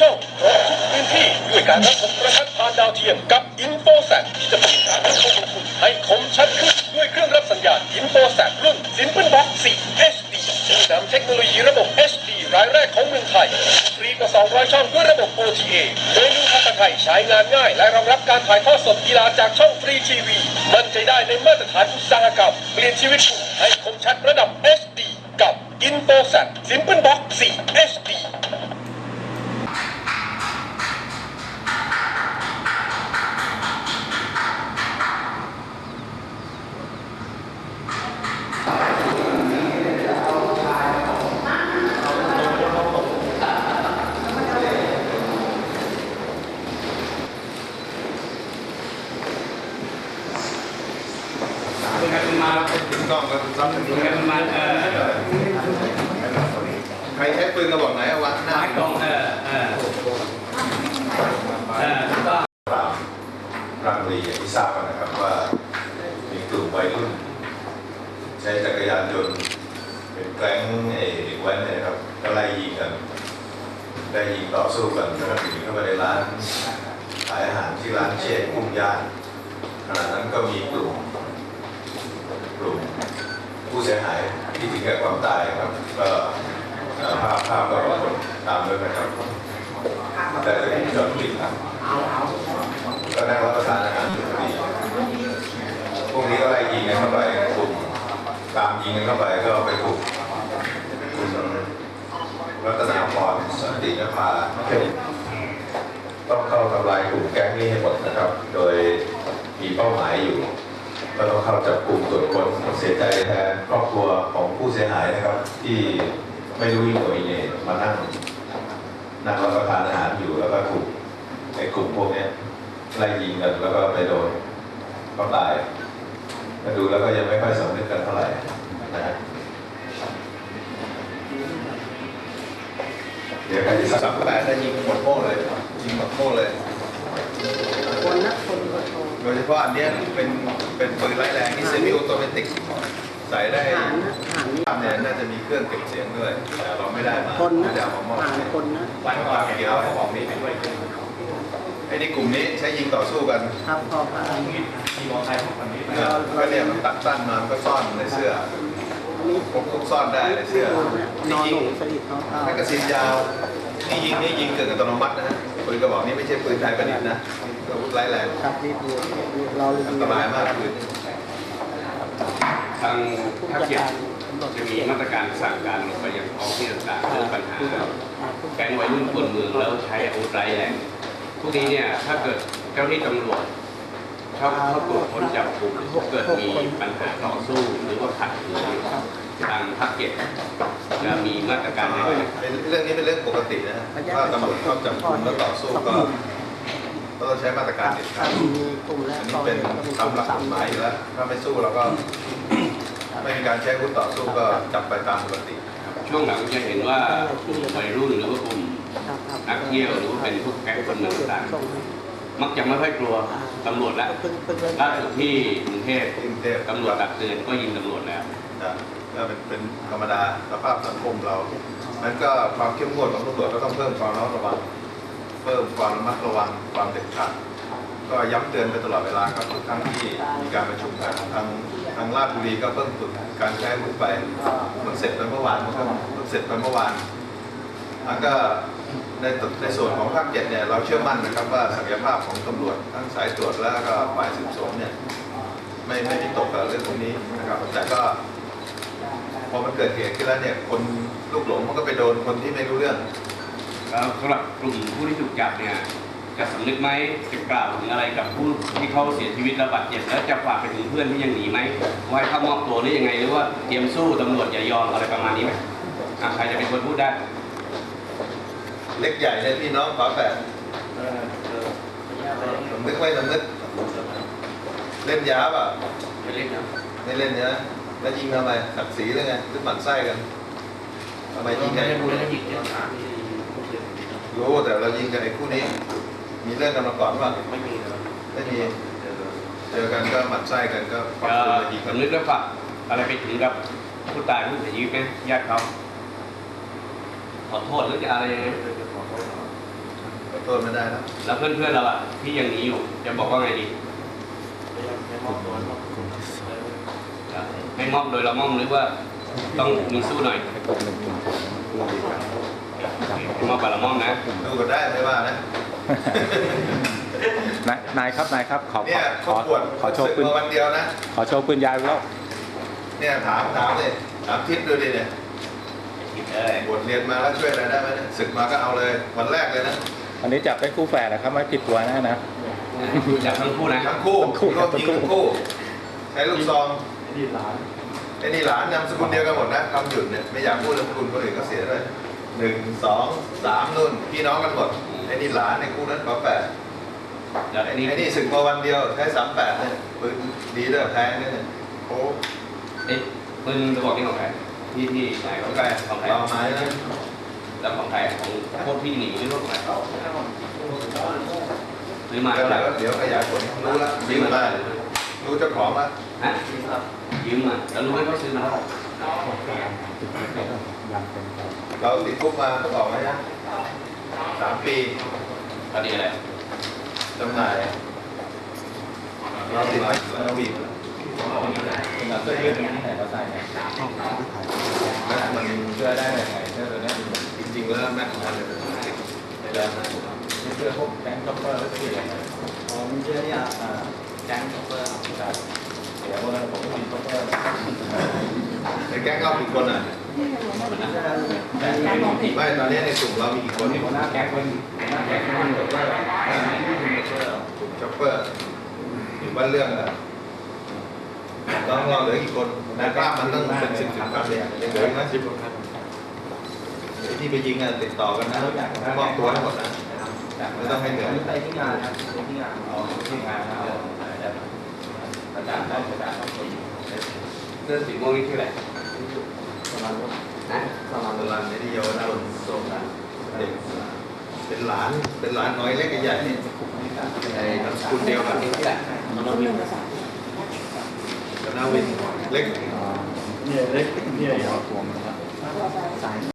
ช่องครอบทุกพื้นที่ด้วยการรับชมประทัดผ่านดาวเทียมกับอินโฟแซที่จะผลิตการรับชมของคุณให้คมชัดขึ้นด้วยเครื่องรับสัญญาณอินโฟแซรุ่น Simple Box 4 HD ซึ่งนำเทคโนโลยีระบบ HD รายแรกของเมืองไทย ฟรีกว่า 200 ช่องด้วยระบบ OTA เมนูภาษาไทยใช้งานง่าย และรองรับการถ่ายทอดสดกีฬาจากช่องฟรีทีวีมั่นใจได้ในมาตรฐานอุตสาหกรรมเปลี่ยนชีวิตคุณให้คมชัดระดับ HD กับ i n f o s a t Simple Box 4 HD คุณกันมา ถึง กล้องก็รับถึงคุณกันมาเออใครใช้ปืนกระบอกไหนเอาวางหน้าหมายกองเออเออเออก็รามราชบุรีอย่างที่ทราบกันนะครับว่ามีกลุ่มวัยรุ่นใช้จักรยานยนต์เป็นแก๊งไอ้เด็กแว้นเนี่ยนะครับก็ไล่ยิงกันได้ยิงต่อสู้กันแล้วก็หนีเข้าไปในร้านขายอาหารที่ร้านเชษกุ้งย่างขณะนั้นก็มีกลุ่ม เสียหายที่ถึงแก่ความตายครับก็ภาพภาพก็ปรากฏตามด้วยนะครับแต่จะมีจอดปิดครับก็นั่งรับประทานอาหารพอดีพวกนี้ก็ไล่ยิงกันเข้าไปกลุ่มตามยิงกันเข้าไปก็ไปถูกคุณรัตนาพรสันตินภาต้องเข้าทำลายกลุ่มแก๊งนี้ให้หมดนะครับ โดยมีเป้าหมายอยู่ ก็ต้องเข้าจับกลุ่มตรวจค้นเสียใจแทนครอบครัวของผู้เสียหายนะครับ ที่ไม่รู้ยิ่งกว่าอีเหน่มานั่งนั่งรับประทานอาหารอยู่แล้วก็ถูกในกลุ่มพวกนี้ไล่ยิงกันแล้วก็ไปโดนก็ตายมาดูแล้วก็ยังไม่ค่อยสำนึกกันเท่าไหร่นะฮะเดี๋ยวใครที่สัสามแปดได้ยิงหมดโม่เลยยิงหมดโม่เลย โดยเฉพาะอันเนี้ยเป็นเป็นปืนไร้แรงที่เซมิออโตเมติกใส่ได้ฐานนะฐานนี่เนี่ยน่าจะมีเครื่องเก็บเสียงด้วยแต่เราไม่ได้มาคนไม่นะได้เอามามอบฐานคนนะ วันก่อนเดี๋ยวเขาบอกนี้ไปด้วยไอ้นี่กลุ่มนี้ใช้ยิงต่อสู้กันครับพอพระอันนี้มีมอไซค์ของคนนี้ไปเนี่ก็เนี่ยมันตัดสั้นมามันก็ซ่อนในเสื้ออันนี้พกทุกซ่อนได้ในเสื้อนนี่อนยิหงนูสลิดเขา แมกกาซีนยาวนี่ยิงนี่ยิงเกิดอัตโนมัตินะฮะ นกระบอกนี้ไม่ใช่ปืนไทยประดิษฐ์นะอาวุธร้ายแรงครับรีวิวเรารีอัวินวตรายมากปืนทางผู้ภาคจัดเจ็ดการตำรวจจะมีมาตรการสั่งการลงไปยังท้องที่ต่างๆเรื่องปัญหาผู้แก๊งวัยรุ่นปวนเมืองแล้วใช้อาวุธร้ายแรงพวกนี้เนี่ยถ้าเกิดเจ้าหน้าที่ตำรวจเข้าเข้าตรวจค้นจับกลุ่มถ้าเกิดมีปัญหาต่อสู้หรือว่าขัดขืน ทางภาคเจ็ดจะมีมาตรการในการเป็นเรื่องนี้เป็นเรื่องปกตินะฮะถ้าตำรวจเข้าจับกลุ่มแล้วต่อสู้ก็ก็ต้องใช้มาตรการเด็ดถ้าขาดมีกลุ่มแรอักนนี้ก็เป็นมีตามหลักกฎหมายอยู่แล้วถ้าไม่สู้เราก็ไม่มีการใช้อาวุธต่อสู้ก็จับไปตามปกติ ช่วงหลังจะเห็นว่ากลุ่มวัยรุ่นหรือว่ากลุ่มครับครับนักเที่ยวหรือว่าเป็นพวกแก๊งคนเมืองต่างส่งให้ๆมักจะไม่ค่อยกลัวตำรวจแล้วเพิ่งเพิ่งเริ่มล่าสุดที่กรุงเทพกรุงเทพตำรวจตักเตือนก็ยิงตำรวจแล้วนะก็เป็นเป็นธรรมดาสภาพสังคมเรานั้นก็ความเข้มงวดของตำรวจก็ต้องเพิ่มความระมัดระวัง เพิ่มความระมัดระวังความเด็ดขาดก็ย้ำเตือนไปตลอดเวลาครับทุกครั้งที่มีการประชุมกันทางทางราชบุรีก็เพิ่งฝึกการใช้อาวุธไปมันเสร็จไปเมื่อวานมันก็มันเสร็จไปเมื่อวานแล้วก็ในในส่วนของภาคเจ็ดเนี่ยเราเชื่อมั่นนะครับว่าศักยภาพของตำรวจทั้งสายตรวจแล้วก็ฝ่ายสืบสวนเนี่ยไม่ไม่มีตกกับเรื่องพวกนี้นะครับแต่ก็ อมันเกิดเหตุขึ้นแล้วเนี่ยคนลูกหลงมันก็ไปโดนคนที่ไม่รู้เรื่อง แล้วสำหรับกลุ่มผู้ที่ถูกจับเนี่ยจะสำนึกไหมจะกล่าวถึงอะไรกับผู้ที่เขาเสียชีวิตและบาดเจ็บแล้วจะฝากไปถึงเพื่อนที่ยังหนีไหมว่าให้เข้ามอบตัวหรือยังไงหรือว่าเตรียมสู้ตำรวจอย่ายอมอะไรประมาณนี้ไหมอะใครจะเป็นคนพูดได้ เล็กใหญ่เนี่ยพี่น้องฝาแฝดสำนึกไม่สำนึกเล่นยาป่ะไม่เล่นนะไม่เล่นเนี้ย แล้วยิงทำไมศักดิ์ศรีหรือไงหรือหมั่นไส้กันทำไมยิงกันรู้แต่เรายิงกันไอ้คู่นี้ มีเรื่องกันมาก่อนป่ะไม่มีนะไม่มีเจอกันก็หมั่นไส้กันก็ควักจะปืนมายิงกันสำนึกและฝากอะไรไปถึงกับผู้ตายผู้เสียชีวิตไหมญาติเขาขอโทษหรือจะอะไรยังไงขอโทษไม่ได้นะแล้วเพื่อนๆเราอะที่ยังหนีอยู่จะบอกว่าไงดี ให้มอบโดยเรามอบหรือว่าต้องมีสู้หน่อยให้มอบกับเรามอบนะดูกันได้ไม่ว่านะนายนายครับนายครับขอเนี่ยขเขาอปวดขอโชว์ปืนมาวันเดียวนะขอโชว์ปืนยาวอีกรอบเนี่ยถามถามเลยถามทิศดูดิเนี่ยคิดเลยบวชเรียนมาแล้วช่วยอะไรได้ไหมเนี่ยศึกมาก็เอาเลยวันแรกเลยนะอันนี้จับเป็นคู่แฝดนะครับไม่ผิดตัวแน่นะจับทั้งคู่นะทั้งคู่ทั้งคู่รวมยิงทั้งคู่ทั้งคู่ใช้ลูกซองไอ้นี่หลานไอ้นี่หลานนามสกุลเดียวกันหมดนะคำหยุดเนี่ยไม่อยากพูดนามสกุลคนอื่นก็เสียด้วยหนึ่งสองสามนุ่นพี่น้องกันหมดไอ้นี่หลานในคู่นั้นฝาแฝดแล้วไอ้ไอ้นี่นี่ไอ้นี่ศึกมาวันเดียวใช้สามแปดเนี่ยปืนดีด้วยแพงด้วยเนี่ยโอ้ไอ้ปืนกระบอกนี้ของใครที่ที่ไหนของใครของใครเราไม้นะแล้วของใครของพวกที่หนีหรือพวกของใครซื้อมาเดี๋ยวเท่าไหร่เดี๋ยวขยายผลรู้ละซื้ยือมมามารู้เจ้าของละฮะ ยืมมาแล้วรู้ไหมเขาซื้อมาเท่าไหร่เราติดคุกมาเขาบอกไหมนะสามปีตอนนี้อะไรจำหน่ายเราติดไหมเราบีบแล้วมันเชื่อได้ยังไงเชื่อตัวเนี้จริงๆแล้วแม็กมันเลยเชื่อพวกแบงค์ช็อปเปอร์แล้วสิอ๋อมันเยอเนี่ยแก๊งช็อปเปอร์ครับ เดี๋ยวว่าผมก็มีช็อปเปอร์ในแก๊งเรากี่คนอะไม่ตอนนี้ในกลุ่มเรามีกี่คนหัวหน้าแก๊งคนหัวหน้าแก๊งคนช็อปเปอร์ช็อปเปอร์ถึงว่าเรื่องอะน้องเราเหลือกี่คนในกล้ามมันต้องเป็นสิบสิบครั้งเลยเหลืออีกนะสิบคนที่ไปยิงอะติดต่อกันนะมอบตัวให้หมดนะไม่ต้องให้เหนื่อไปที่งานครับไปที่งานเอที่งานครับ จารย์ได้อาจารย์ต้องเสื้อสีม่วงนี่ชื่ออะไรประมาณว่านะประมาณตลันในที่เยาวชนส่งเด็กเป็นหลานเป็นหลานน้อยเล็กใหญ่นี่ไอ้นามสกุลเดียวกันนี่ชื่ออะไรคณะวินเล็กเนี่ยเล็กเนี่ยตัวมันครับ